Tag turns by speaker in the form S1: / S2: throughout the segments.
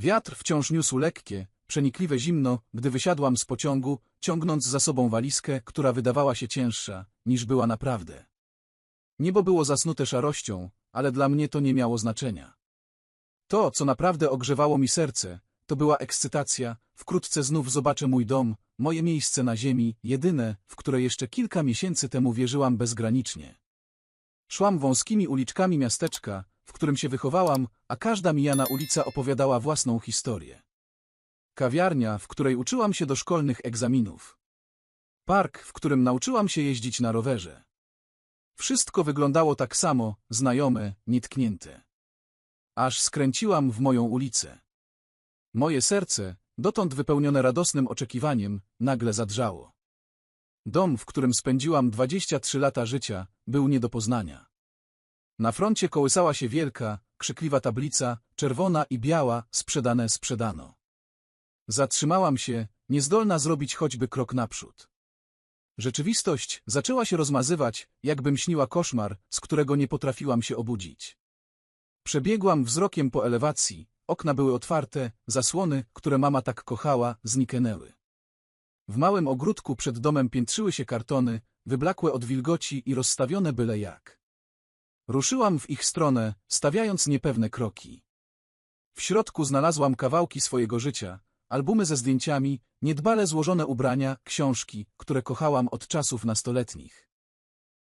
S1: Wiatr wciąż niósł lekkie, przenikliwe zimno, gdy wysiadłam z pociągu, ciągnąc za sobą walizkę, która wydawała się cięższa, niż była naprawdę. Niebo było zasnute szarością, ale dla mnie to nie miało znaczenia. To, co naprawdę ogrzewało mi serce, to była ekscytacja, wkrótce znów zobaczę mój dom, moje miejsce na ziemi, jedyne, w które jeszcze kilka miesięcy temu wierzyłam bezgranicznie. Szłam wąskimi uliczkami miasteczka, w którym się wychowałam, a każda mijana ulica opowiadała własną historię. Kawiarnia, w której uczyłam się do szkolnych egzaminów. Park, w którym nauczyłam się jeździć na rowerze. Wszystko wyglądało tak samo, znajome, nietknięte. Aż skręciłam w moją ulicę. Moje serce, dotąd wypełnione radosnym oczekiwaniem, nagle zadrżało. Dom, w którym spędziłam 23 lata życia, był nie do poznania. Na froncie kołysała się wielka, krzykliwa tablica, czerwona i biała, sprzedane sprzedano. Zatrzymałam się, niezdolna zrobić choćby krok naprzód. Rzeczywistość zaczęła się rozmazywać, jakbym śniła koszmar, z którego nie potrafiłam się obudzić. Przebiegłam wzrokiem po elewacji, okna były otwarte, zasłony, które mama tak kochała, zniknęły. W małym ogródku przed domem piętrzyły się kartony, wyblakłe od wilgoci i rozstawione byle jak. Ruszyłam w ich stronę, stawiając niepewne kroki. W środku znalazłam kawałki swojego życia, albumy ze zdjęciami, niedbale złożone ubrania, książki, które kochałam od czasów nastoletnich.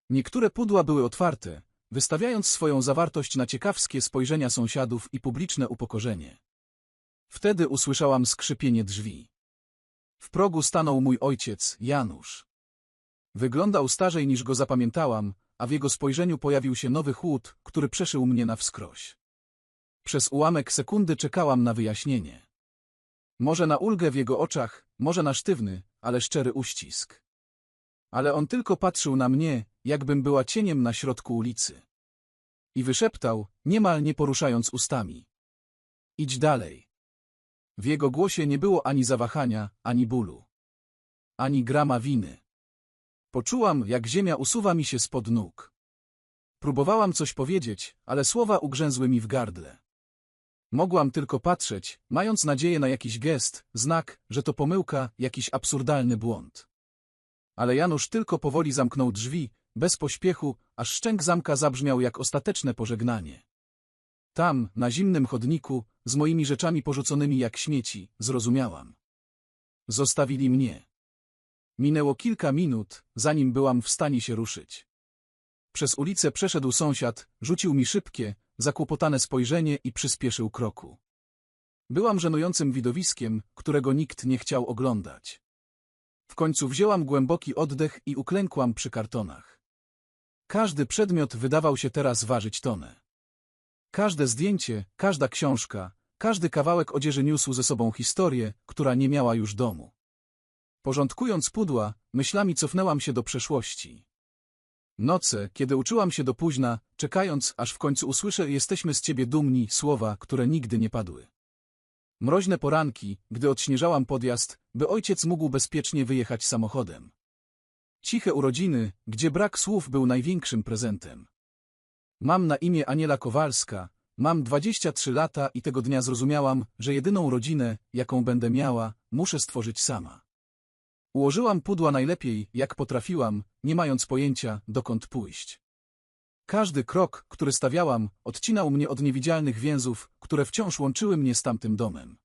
S1: Niektóre pudła były otwarte, wystawiając swoją zawartość na ciekawskie spojrzenia sąsiadów i publiczne upokorzenie. Wtedy usłyszałam skrzypienie drzwi. W progu stanął mój ojciec, Janusz. Wyglądał starzej niż go zapamiętałam, a w jego spojrzeniu pojawił się nowy chłód, który przeszył mnie na wskroś. Przez ułamek sekundy czekałam na wyjaśnienie. Może na ulgę w jego oczach, może na sztywny, ale szczery uścisk. Ale on tylko patrzył na mnie, jakbym była cieniem na środku ulicy. I wyszeptał, niemal nie poruszając ustami. Idź dalej. W jego głosie nie było ani zawahania, ani bólu. Ani grama winy. Poczułam, jak ziemia usuwa mi się spod nóg. Próbowałam coś powiedzieć, ale słowa ugrzęzły mi w gardle. Mogłam tylko patrzeć, mając nadzieję na jakiś gest, znak, że to pomyłka, jakiś absurdalny błąd. Ale Janusz tylko powoli zamknął drzwi, bez pośpiechu, aż szczęk zamka zabrzmiał jak ostateczne pożegnanie. Tam, na zimnym chodniku, z moimi rzeczami porzuconymi jak śmieci, zrozumiałam. Zostawili mnie. Minęło kilka minut, zanim byłam w stanie się ruszyć. Przez ulicę przeszedł sąsiad, rzucił mi szybkie, zakłopotane spojrzenie i przyspieszył kroku. Byłam żenującym widowiskiem, którego nikt nie chciał oglądać. W końcu wzięłam głęboki oddech i uklękłam przy kartonach. Każdy przedmiot wydawał się teraz ważyć tonę. Każde zdjęcie, każda książka, każdy kawałek odzieży niósł ze sobą historię, która nie miała już domu. Porządkując pudła, myślami cofnęłam się do przeszłości. Noce, kiedy uczyłam się do późna, czekając, aż w końcu usłyszę jesteśmy z ciebie dumni, słowa, które nigdy nie padły. Mroźne poranki, gdy odśnieżałam podjazd, by ojciec mógł bezpiecznie wyjechać samochodem. Ciche urodziny, gdzie brak słów był największym prezentem. Mam na imię Aniela Kowalska, mam 23 lata i tego dnia zrozumiałam, że jedyną rodzinę, jaką będę miała, muszę stworzyć sama. Ułożyłam pudła najlepiej, jak potrafiłam, nie mając pojęcia, dokąd pójść. Każdy krok, który stawiałam, odcinał mnie od niewidzialnych więzów, które wciąż łączyły mnie z tamtym domem.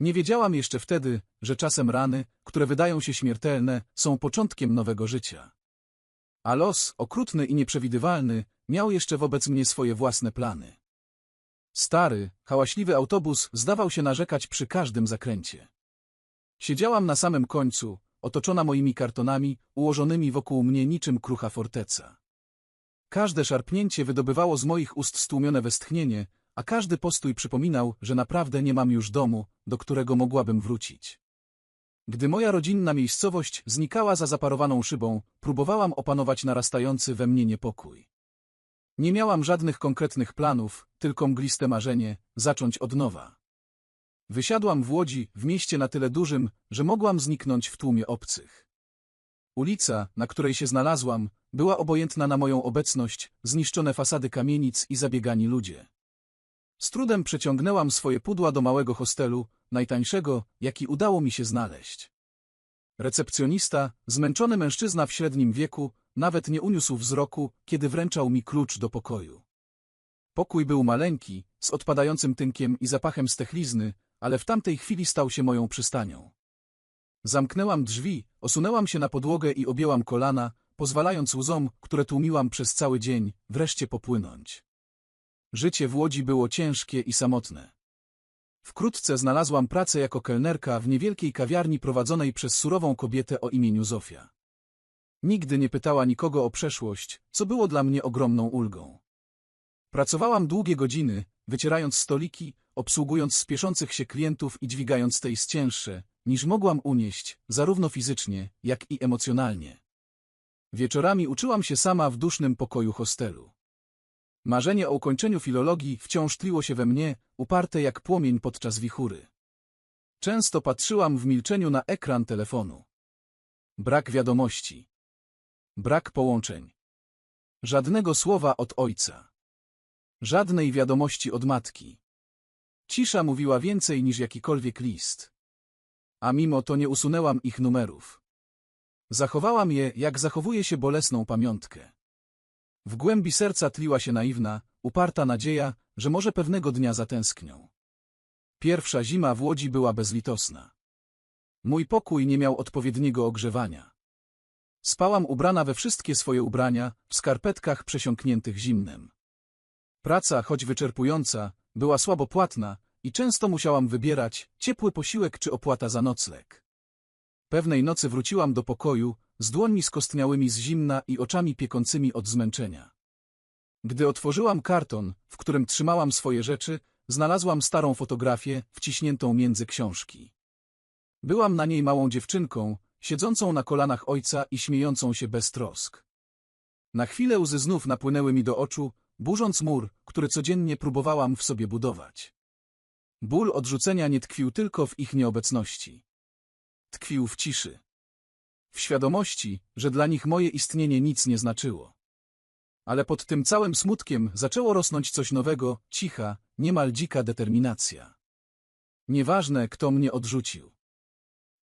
S1: Nie wiedziałam jeszcze wtedy, że czasem rany, które wydają się śmiertelne, są początkiem nowego życia. A los, okrutny i nieprzewidywalny, miał jeszcze wobec mnie swoje własne plany. Stary, hałaśliwy autobus zdawał się narzekać przy każdym zakręcie. Siedziałam na samym końcu, otoczona moimi kartonami, ułożonymi wokół mnie niczym krucha forteca. Każde szarpnięcie wydobywało z moich ust stłumione westchnienie, a każdy postój przypominał, że naprawdę nie mam już domu, do którego mogłabym wrócić. Gdy moja rodzinna miejscowość znikała za zaparowaną szybą, próbowałam opanować narastający we mnie niepokój. Nie miałam żadnych konkretnych planów, tylko mgliste marzenie, zacząć od nowa. Wysiadłam w Łodzi, w mieście na tyle dużym, że mogłam zniknąć w tłumie obcych. Ulica, na której się znalazłam, była obojętna na moją obecność, zniszczone fasady kamienic i zabiegani ludzie. Z trudem przeciągnęłam swoje pudła do małego hostelu, najtańszego, jaki udało mi się znaleźć. Recepcjonista, zmęczony mężczyzna w średnim wieku, nawet nie uniósł wzroku, kiedy wręczał mi klucz do pokoju. Pokój był maleńki, z odpadającym tynkiem i zapachem stechlizny, ale w tamtej chwili stał się moją przystanią. Zamknęłam drzwi, osunęłam się na podłogę i objęłam kolana, pozwalając łzom, które tłumiłam przez cały dzień, wreszcie popłynąć. Życie w Łodzi było ciężkie i samotne. Wkrótce znalazłam pracę jako kelnerka w niewielkiej kawiarni prowadzonej przez surową kobietę o imieniu Zofia. Nigdy nie pytała nikogo o przeszłość, co było dla mnie ogromną ulgą. Pracowałam długie godziny, wycierając stoliki, obsługując spieszących się klientów i dźwigając tej cięższe, niż mogłam unieść, zarówno fizycznie, jak i emocjonalnie. Wieczorami uczyłam się sama w dusznym pokoju hostelu. Marzenie o ukończeniu filologii wciąż tliło się we mnie, uparte jak płomień podczas wichury. Często patrzyłam w milczeniu na ekran telefonu. Brak wiadomości. Brak połączeń. Żadnego słowa od ojca. Żadnej wiadomości od matki. Cisza mówiła więcej niż jakikolwiek list. A mimo to nie usunęłam ich numerów. Zachowałam je, jak zachowuje się bolesną pamiątkę. W głębi serca tliła się naiwna, uparta nadzieja, że może pewnego dnia zatęsknią. Pierwsza zima w Łodzi była bezlitosna. Mój pokój nie miał odpowiedniego ogrzewania. Spałam ubrana we wszystkie swoje ubrania, w skarpetkach przesiąkniętych zimnem. Praca, choć wyczerpująca, była słabo płatna i często musiałam wybierać ciepły posiłek czy opłata za nocleg. Pewnej nocy wróciłam do pokoju, z dłońmi skostniałymi z zimna i oczami piekącymi od zmęczenia. Gdy otworzyłam karton, w którym trzymałam swoje rzeczy, znalazłam starą fotografię wciśniętą między książki. Byłam na niej małą dziewczynką, siedzącą na kolanach ojca i śmiejącą się bez trosk. Na chwilę łzy znów napłynęły mi do oczu, burząc mur, który codziennie próbowałam w sobie budować. Ból odrzucenia nie tkwił tylko w ich nieobecności. Tkwił w ciszy. W świadomości, że dla nich moje istnienie nic nie znaczyło. Ale pod tym całym smutkiem zaczęło rosnąć coś nowego, cicha, niemal dzika determinacja. Nieważne, kto mnie odrzucił.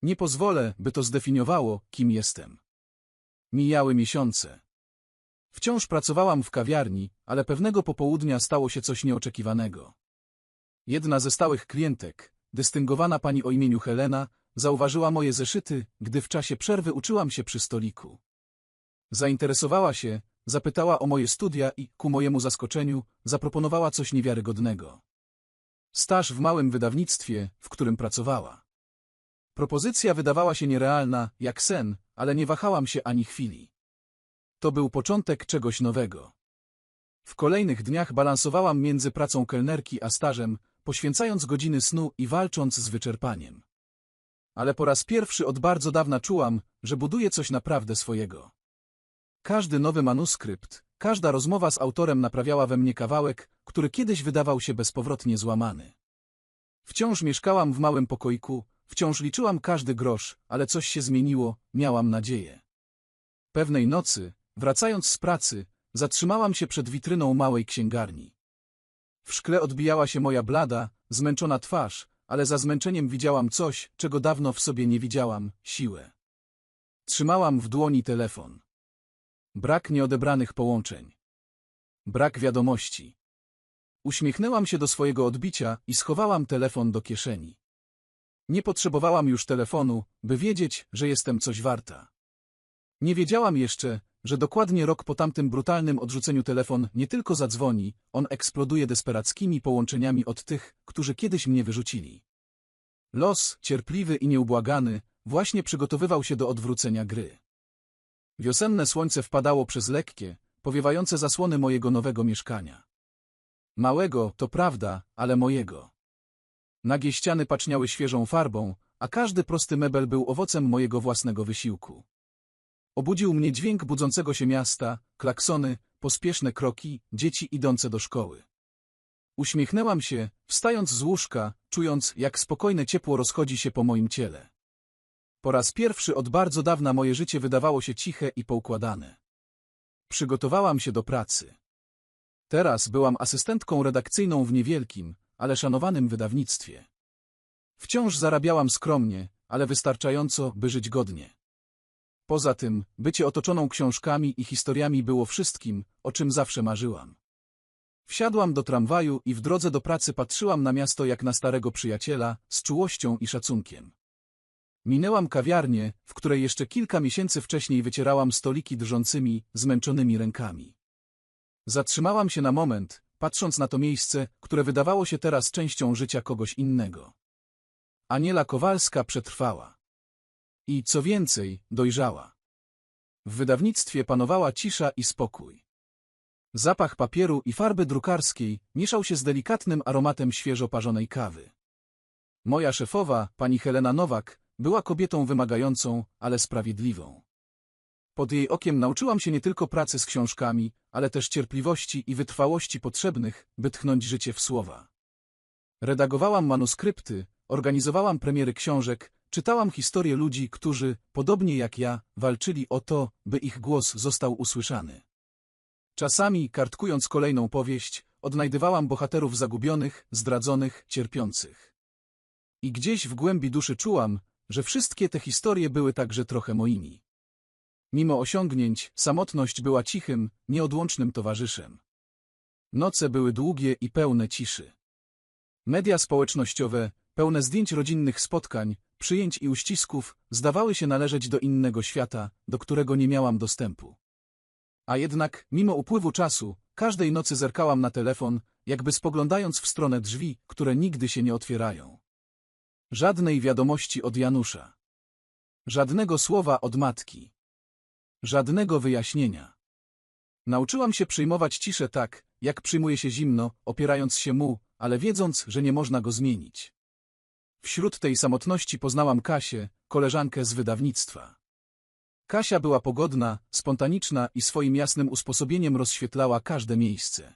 S1: Nie pozwolę, by to zdefiniowało, kim jestem. Mijały miesiące. Wciąż pracowałam w kawiarni, ale pewnego popołudnia stało się coś nieoczekiwanego. Jedna ze stałych klientek, dystyngowana pani o imieniu Helena, zauważyła moje zeszyty, gdy w czasie przerwy uczyłam się przy stoliku. Zainteresowała się, zapytała o moje studia i, ku mojemu zaskoczeniu, zaproponowała coś niewiarygodnego. Staż w małym wydawnictwie, w którym pracowała. Propozycja wydawała się nierealna, jak sen, ale nie wahałam się ani chwili. To był początek czegoś nowego. W kolejnych dniach balansowałam między pracą kelnerki a stażem, poświęcając godziny snu i walcząc z wyczerpaniem. Ale po raz pierwszy od bardzo dawna czułam, że buduję coś naprawdę swojego. Każdy nowy manuskrypt, każda rozmowa z autorem naprawiała we mnie kawałek, który kiedyś wydawał się bezpowrotnie złamany. Wciąż mieszkałam w małym pokoiku, wciąż liczyłam każdy grosz, ale coś się zmieniło, miałam nadzieję. Pewnej nocy, wracając z pracy, zatrzymałam się przed witryną małej księgarni. W szkle odbijała się moja blada, zmęczona twarz, ale za zmęczeniem widziałam coś, czego dawno w sobie nie widziałam siłę. Trzymałam w dłoni telefon. Brak nieodebranych połączeń. Brak wiadomości. Uśmiechnęłam się do swojego odbicia i schowałam telefon do kieszeni. Nie potrzebowałam już telefonu, by wiedzieć, że jestem coś warta. Nie wiedziałam jeszcze, że dokładnie rok po tamtym brutalnym odrzuceniu telefon nie tylko zadzwoni, on eksploduje desperackimi połączeniami od tych, którzy kiedyś mnie wyrzucili. Los, cierpliwy i nieubłagany, właśnie przygotowywał się do odwrócenia gry. Wiosenne słońce wpadało przez lekkie, powiewające zasłony mojego nowego mieszkania. Małego, to prawda, ale mojego. Nagie ściany paczniały świeżą farbą, a każdy prosty mebel był owocem mojego własnego wysiłku. Obudził mnie dźwięk budzącego się miasta, klaksony, pospieszne kroki, dzieci idące do szkoły. Uśmiechnęłam się, wstając z łóżka, czując, jak spokojne ciepło rozchodzi się po moim ciele. Po raz pierwszy od bardzo dawna moje życie wydawało się ciche i poukładane. Przygotowałam się do pracy. Teraz byłam asystentką redakcyjną w niewielkim, ale szanowanym wydawnictwie. Wciąż zarabiałam skromnie, ale wystarczająco, by żyć godnie. Poza tym, bycie otoczoną książkami i historiami było wszystkim, o czym zawsze marzyłam. Wsiadłam do tramwaju i w drodze do pracy patrzyłam na miasto jak na starego przyjaciela, z czułością i szacunkiem. Minęłam kawiarnię, w której jeszcze kilka miesięcy wcześniej wycierałam stoliki drżącymi, zmęczonymi rękami. Zatrzymałam się na moment, patrząc na to miejsce, które wydawało się teraz częścią życia kogoś innego. Aniela Kowalska przetrwała. I co więcej, dojrzała. W wydawnictwie panowała cisza i spokój. Zapach papieru i farby drukarskiej mieszał się z delikatnym aromatem świeżo parzonej kawy. Moja szefowa, pani Helena Nowak, była kobietą wymagającą, ale sprawiedliwą. Pod jej okiem nauczyłam się nie tylko pracy z książkami, ale też cierpliwości i wytrwałości potrzebnych, by tchnąć życie w słowa. Redagowałam manuskrypty, organizowałam premiery książek, czytałam historie ludzi, którzy, podobnie jak ja, walczyli o to, by ich głos został usłyszany. Czasami, kartkując kolejną powieść, odnajdywałam bohaterów zagubionych, zdradzonych, cierpiących. I gdzieś w głębi duszy czułam, że wszystkie te historie były także trochę moimi. Mimo osiągnięć, samotność była cichym, nieodłącznym towarzyszem. Noce były długie i pełne ciszy. Media społecznościowe, pełne zdjęć rodzinnych spotkań, przyjęć i uścisków, zdawały się należeć do innego świata, do którego nie miałam dostępu. A jednak, mimo upływu czasu, każdej nocy zerkałam na telefon, jakby spoglądając w stronę drzwi, które nigdy się nie otwierają. Żadnej wiadomości od Janusza. Żadnego słowa od matki. Żadnego wyjaśnienia. Nauczyłam się przyjmować ciszę tak, jak przyjmuje się zimno, opierając się mu, ale wiedząc, że nie można go zmienić. Wśród tej samotności poznałam Kasię, koleżankę z wydawnictwa. Kasia była pogodna, spontaniczna i swoim jasnym usposobieniem rozświetlała każde miejsce.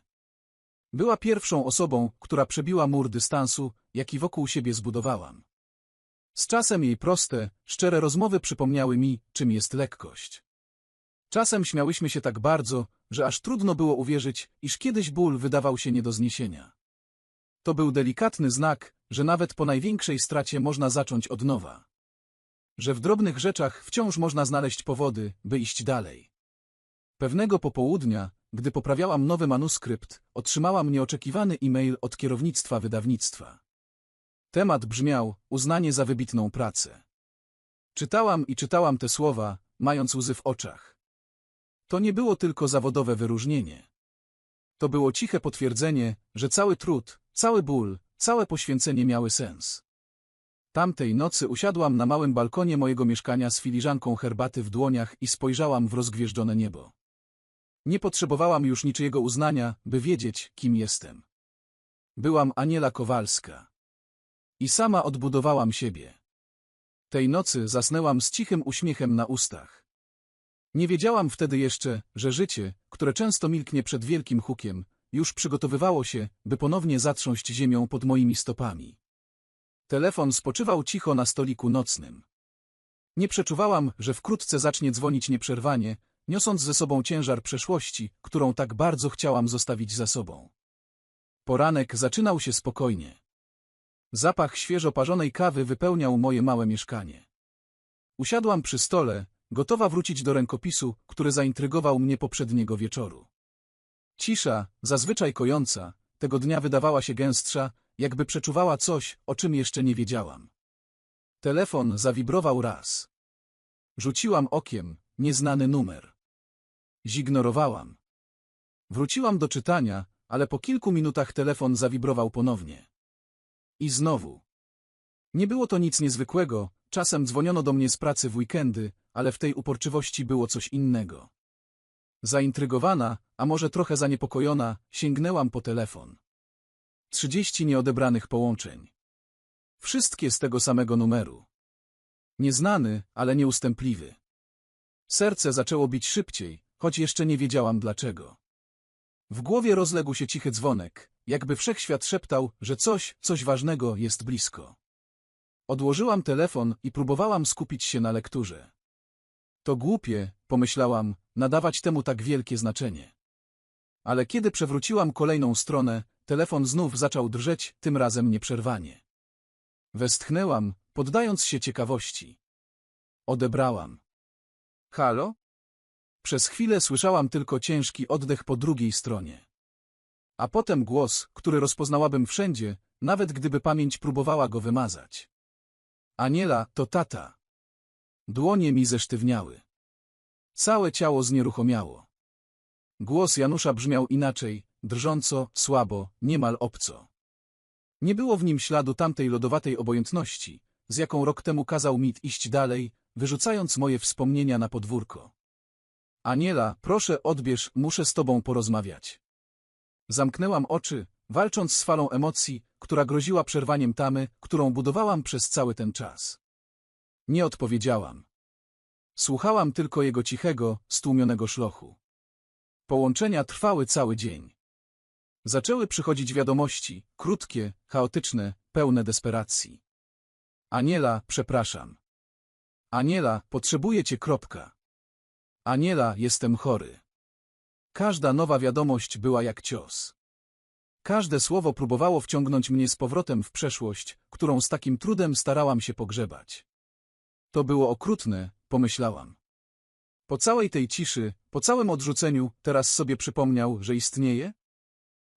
S1: Była pierwszą osobą, która przebiła mur dystansu, jaki wokół siebie zbudowałam. Z czasem jej proste, szczere rozmowy przypomniały mi, czym jest lekkość. Czasem śmiałyśmy się tak bardzo, że aż trudno było uwierzyć, iż kiedyś ból wydawał się nie do zniesienia. To był delikatny znak, że nawet po największej stracie można zacząć od nowa. Że w drobnych rzeczach wciąż można znaleźć powody, by iść dalej. Pewnego popołudnia, gdy poprawiałam nowy manuskrypt, otrzymałam nieoczekiwany e-mail od kierownictwa wydawnictwa. Temat brzmiał uznanie za wybitną pracę. Czytałam i czytałam te słowa, mając łzy w oczach. To nie było tylko zawodowe wyróżnienie. To było ciche potwierdzenie, że cały trud, cały ból, całe poświęcenie miały sens. Tamtej nocy usiadłam na małym balkonie mojego mieszkania z filiżanką herbaty w dłoniach i spojrzałam w rozgwieżdżone niebo. Nie potrzebowałam już niczyjego uznania, by wiedzieć, kim jestem. Byłam Aniela Kowalska. I sama odbudowałam siebie. Tej nocy zasnęłam z cichym uśmiechem na ustach. Nie wiedziałam wtedy jeszcze, że życie, które często milknie przed wielkim hukiem, już przygotowywało się, by ponownie zatrząść ziemią pod moimi stopami. Telefon spoczywał cicho na stoliku nocnym. Nie przeczuwałam, że wkrótce zacznie dzwonić nieprzerwanie, niosąc ze sobą ciężar przeszłości, którą tak bardzo chciałam zostawić za sobą. Poranek zaczynał się spokojnie. Zapach świeżo parzonej kawy wypełniał moje małe mieszkanie. Usiadłam przy stole, gotowa wrócić do rękopisu, który zaintrygował mnie poprzedniego wieczoru. Cisza, zazwyczaj kojąca, tego dnia wydawała się gęstsza, jakby przeczuwała coś, o czym jeszcze nie wiedziałam. Telefon zawibrował raz. Rzuciłam okiem, nieznany numer. Zignorowałam. Wróciłam do czytania, ale po kilku minutach telefon zawibrował ponownie. I znowu. Nie było to nic niezwykłego, czasem dzwoniono do mnie z pracy w weekendy, ale w tej uporczywości było coś innego. Zaintrygowana, a może trochę zaniepokojona, sięgnęłam po telefon. Trzydzieści nieodebranych połączeń. Wszystkie z tego samego numeru. Nieznany, ale nieustępliwy. Serce zaczęło bić szybciej, choć jeszcze nie wiedziałam dlaczego. W głowie rozległ się cichy dzwonek, jakby wszechświat szeptał, że coś, coś ważnego jest blisko. Odłożyłam telefon i próbowałam skupić się na lekturze. To głupie, pomyślałam, nadawać temu tak wielkie znaczenie. Ale kiedy przewróciłam kolejną stronę, telefon znów zaczął drżeć, tym razem nieprzerwanie. Westchnęłam, poddając się ciekawości. Odebrałam. Halo? Przez chwilę słyszałam tylko ciężki oddech po drugiej stronie. A potem głos, który rozpoznałabym wszędzie, nawet gdyby pamięć próbowała go wymazać. Aniela, to tata. Dłonie mi zesztywniały. Całe ciało znieruchomiało. Głos Janusza brzmiał inaczej, drżąco, słabo, niemal obco. Nie było w nim śladu tamtej lodowatej obojętności, z jaką rok temu kazał mi iść dalej, wyrzucając moje wspomnienia na podwórko. Aniela, proszę odbierz, muszę z tobą porozmawiać. Zamknęłam oczy, walcząc z falą emocji, która groziła przerwaniem tamy, którą budowałam przez cały ten czas. Nie odpowiedziałam. Słuchałam tylko jego cichego, stłumionego szlochu. Połączenia trwały cały dzień. Zaczęły przychodzić wiadomości, krótkie, chaotyczne, pełne desperacji. Aniela, przepraszam. Aniela, potrzebuję cię, kropka. Aniela, jestem chory. Każda nowa wiadomość była jak cios. Każde słowo próbowało wciągnąć mnie z powrotem w przeszłość, którą z takim trudem starałam się pogrzebać. To było okrutne, pomyślałam. Po całej tej ciszy, po całym odrzuceniu, teraz sobie przypomniał, że istnieje?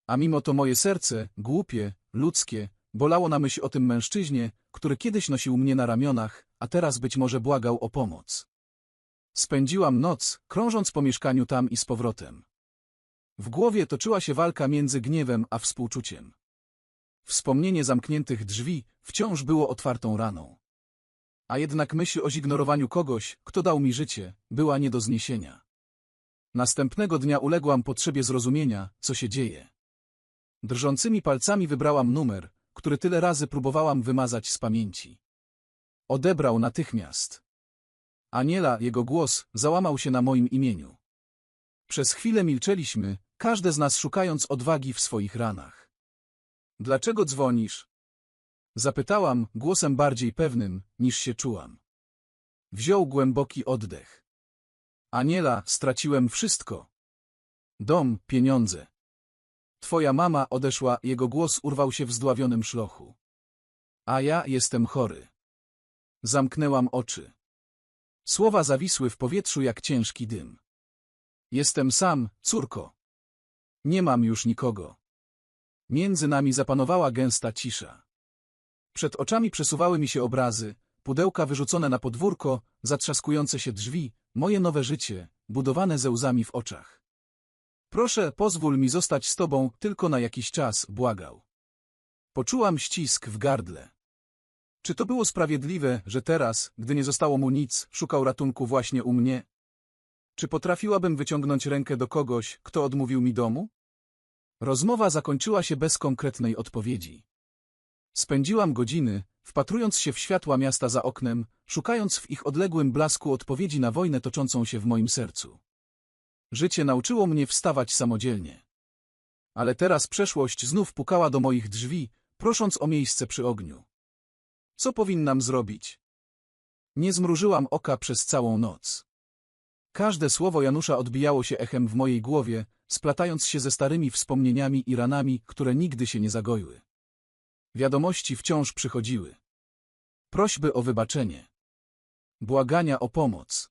S1: A mimo to moje serce, głupie, ludzkie, bolało na myśl o tym mężczyźnie, który kiedyś nosił mnie na ramionach, a teraz być może błagał o pomoc. Spędziłam noc, krążąc po mieszkaniu tam i z powrotem. W głowie toczyła się walka między gniewem a współczuciem. Wspomnienie zamkniętych drzwi wciąż było otwartą raną. A jednak myśl o zignorowaniu kogoś, kto dał mi życie, była nie do zniesienia. Następnego dnia uległam potrzebie zrozumienia, co się dzieje. Drżącymi palcami wybrałam numer, który tyle razy próbowałam wymazać z pamięci. Odebrał natychmiast. Aniela, jego głos, załamał się na moim imieniu. Przez chwilę milczeliśmy, każde z nas szukając odwagi w swoich ranach. Dlaczego dzwonisz? Zapytałam, głosem bardziej pewnym, niż się czułam. Wziął głęboki oddech. Aniela, straciłem wszystko. Dom, pieniądze. Twoja mama odeszła, jego głos urwał się w zdławionym szlochu. A ja jestem chory. Zamknęłam oczy. Słowa zawisły w powietrzu jak ciężki dym. Jestem sam, córko. Nie mam już nikogo. Między nami zapanowała gęsta cisza. Przed oczami przesuwały mi się obrazy, pudełka wyrzucone na podwórko, zatrzaskujące się drzwi, moje nowe życie, budowane ze łzami w oczach. Proszę, pozwól mi zostać z tobą tylko na jakiś czas, błagał. Poczułam ścisk w gardle. Czy to było sprawiedliwe, że teraz, gdy nie zostało mu nic, szukał ratunku właśnie u mnie? Czy potrafiłabym wyciągnąć rękę do kogoś, kto odmówił mi domu? Rozmowa zakończyła się bez konkretnej odpowiedzi. Spędziłam godziny, wpatrując się w światła miasta za oknem, szukając w ich odległym blasku odpowiedzi na wojnę toczącą się w moim sercu. Życie nauczyło mnie wstawać samodzielnie. Ale teraz przeszłość znów pukała do moich drzwi, prosząc o miejsce przy ogniu. Co powinnam zrobić? Nie zmrużyłam oka przez całą noc. Każde słowo Janusza odbijało się echem w mojej głowie, splatając się ze starymi wspomnieniami i ranami, które nigdy się nie zagoiły. Wiadomości wciąż przychodziły. Prośby o wybaczenie. Błagania o pomoc.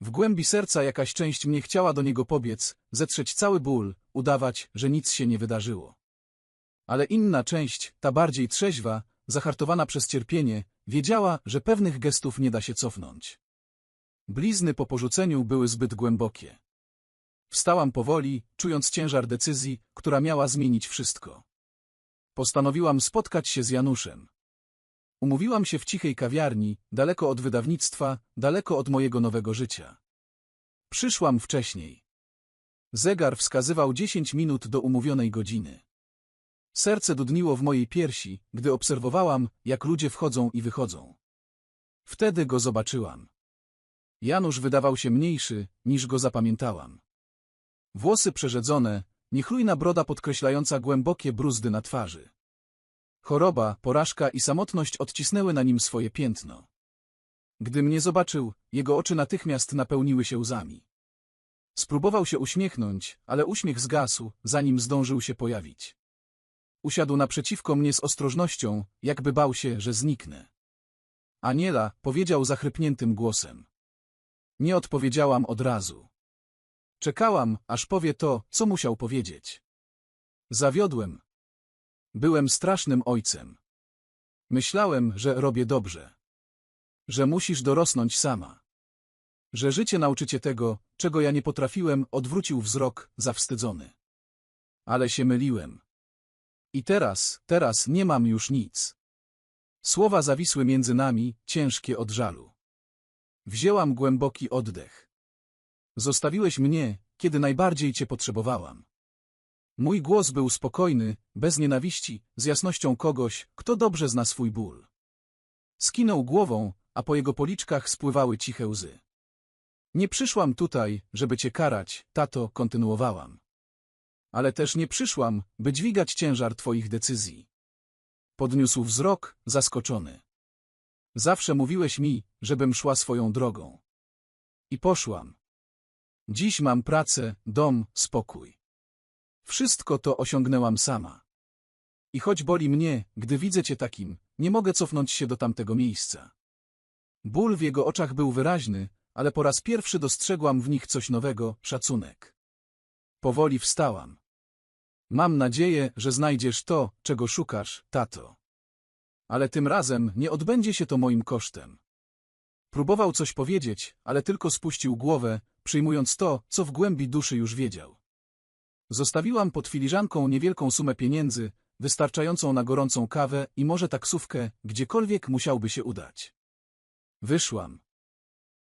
S1: W głębi serca jakaś część mnie chciała do niego pobiec, zetrzeć cały ból, udawać, że nic się nie wydarzyło. Ale inna część, ta bardziej trzeźwa, zahartowana przez cierpienie, wiedziała, że pewnych gestów nie da się cofnąć. Blizny po porzuceniu były zbyt głębokie. Wstałam powoli, czując ciężar decyzji, która miała zmienić wszystko. Postanowiłam spotkać się z Januszem. Umówiłam się w cichej kawiarni, daleko od wydawnictwa, daleko od mojego nowego życia. Przyszłam wcześniej. Zegar wskazywał dziesięć minut do umówionej godziny. Serce dudniło w mojej piersi, gdy obserwowałam, jak ludzie wchodzą i wychodzą. Wtedy go zobaczyłam. Janusz wydawał się mniejszy, niż go zapamiętałam. Włosy przerzedzone, niechlujna broda podkreślająca głębokie bruzdy na twarzy. Choroba, porażka i samotność odcisnęły na nim swoje piętno. Gdy mnie zobaczył, jego oczy natychmiast napełniły się łzami. Spróbował się uśmiechnąć, ale uśmiech zgasł, zanim zdążył się pojawić. Usiadł naprzeciwko mnie z ostrożnością, jakby bał się, że zniknę. Aniela powiedział zachrypniętym głosem. Nie odpowiedziałam od razu. Czekałam, aż powie to, co musiał powiedzieć. Zawiodłem. Byłem strasznym ojcem. Myślałem, że robię dobrze. Że musisz dorosnąć sama. Że życie nauczy cię tego, czego ja nie potrafiłem, odwrócił wzrok, zawstydzony. Ale się myliłem. I teraz, teraz nie mam już nic. Słowa zawisły między nami, ciężkie od żalu. Wzięłam głęboki oddech. Zostawiłeś mnie, kiedy najbardziej cię potrzebowałam. Mój głos był spokojny, bez nienawiści, z jasnością kogoś, kto dobrze zna swój ból. Skinął głową, a po jego policzkach spływały ciche łzy. Nie przyszłam tutaj, żeby cię karać, tato, kontynuowałam. Ale też nie przyszłam, by dźwigać ciężar twoich decyzji. Podniósł wzrok, zaskoczony. Zawsze mówiłeś mi, żebym szła swoją drogą. I poszłam. Dziś mam pracę, dom, spokój. Wszystko to osiągnęłam sama. I choć boli mnie, gdy widzę cię takim, nie mogę cofnąć się do tamtego miejsca. Ból w jego oczach był wyraźny, ale po raz pierwszy dostrzegłam w nich coś nowego, szacunek. Powoli wstałam. Mam nadzieję, że znajdziesz to, czego szukasz, tato. Ale tym razem nie odbędzie się to moim kosztem. Próbował coś powiedzieć, ale tylko spuścił głowę, przyjmując to, co w głębi duszy już wiedział. Zostawiłam pod filiżanką niewielką sumę pieniędzy, wystarczającą na gorącą kawę i może taksówkę, gdziekolwiek musiałby się udać. Wyszłam.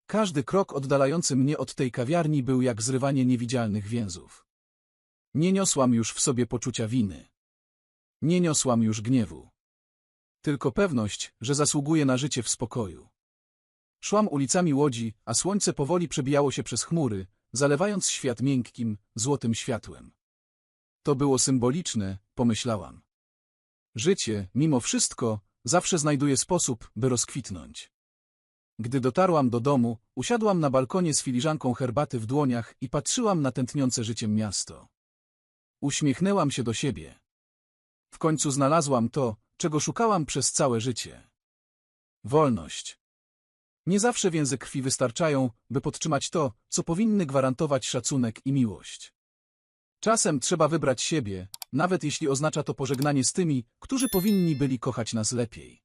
S1: Każdy krok oddalający mnie od tej kawiarni był jak zrywanie niewidzialnych więzów. Nie niosłam już w sobie poczucia winy. Nie niosłam już gniewu. Tylko pewność, że zasługuję na życie w spokoju. Szłam ulicami Łodzi, a słońce powoli przebijało się przez chmury, zalewając świat miękkim, złotym światłem. To było symboliczne, pomyślałam. Życie, mimo wszystko, zawsze znajduje sposób, by rozkwitnąć. Gdy dotarłam do domu, usiadłam na balkonie z filiżanką herbaty w dłoniach i patrzyłam na tętniące życiem miasto. Uśmiechnęłam się do siebie. W końcu znalazłam to, czego szukałam przez całe życie. Wolność. Nie zawsze więzy krwi wystarczają, by podtrzymać to, co powinny gwarantować szacunek i miłość. Czasem trzeba wybrać siebie, nawet jeśli oznacza to pożegnanie z tymi, którzy powinni byli kochać nas lepiej.